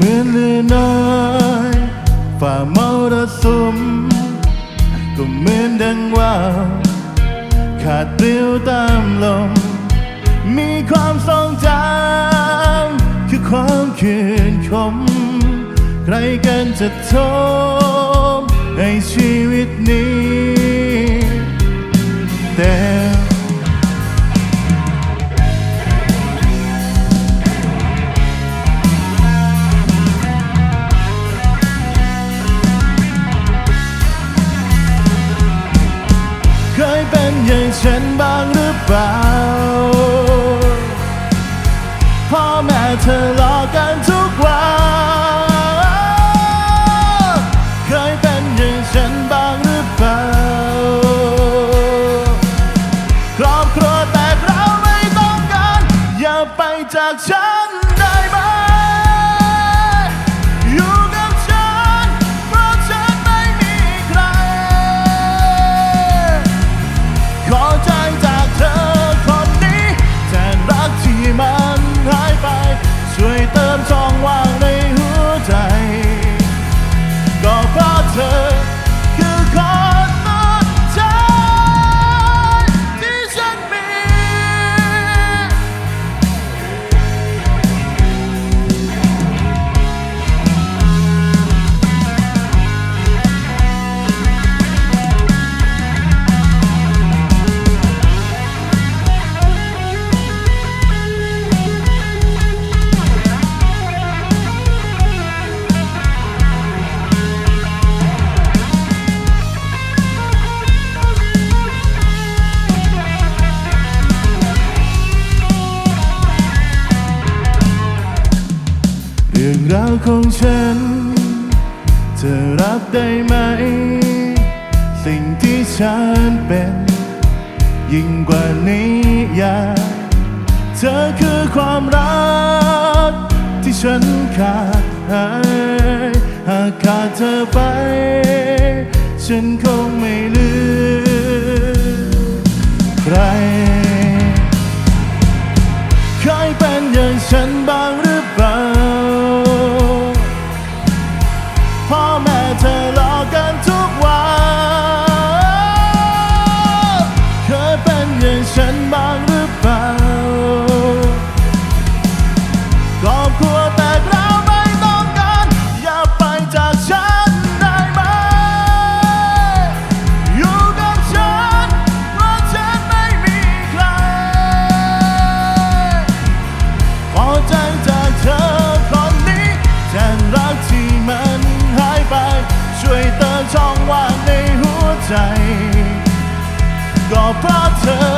เหมือนเรือน้อยฝ่ามรสุมก็เหมือนดังว่าวขาดเปลี่ยวตามลม มีความทรงจำคือความคืนคม ใครกันจะทมให้ชีวิตนี้ เป็ รื่องราวของฉัน เธอรับได้ไหม สิ่งที่ฉันเป็น ยิ่งกว่านี้อยากเธอคือความรัก ที่ฉันขาดหายหากขาดเธอไป ฉันคงไม่ลือ บ้างหรือเปล่าครอบครัวแต่เราไม่ต้องการ อย่าไปจากฉันได้ไหม อยู่กับฉัน เพราะฉันไม่มีใคร ขอใจจากเธอครั้งนี้แทนรักที่มันหายไป ช่วยเติมช่องว่างในหัวใจ ก็เพราะเธอ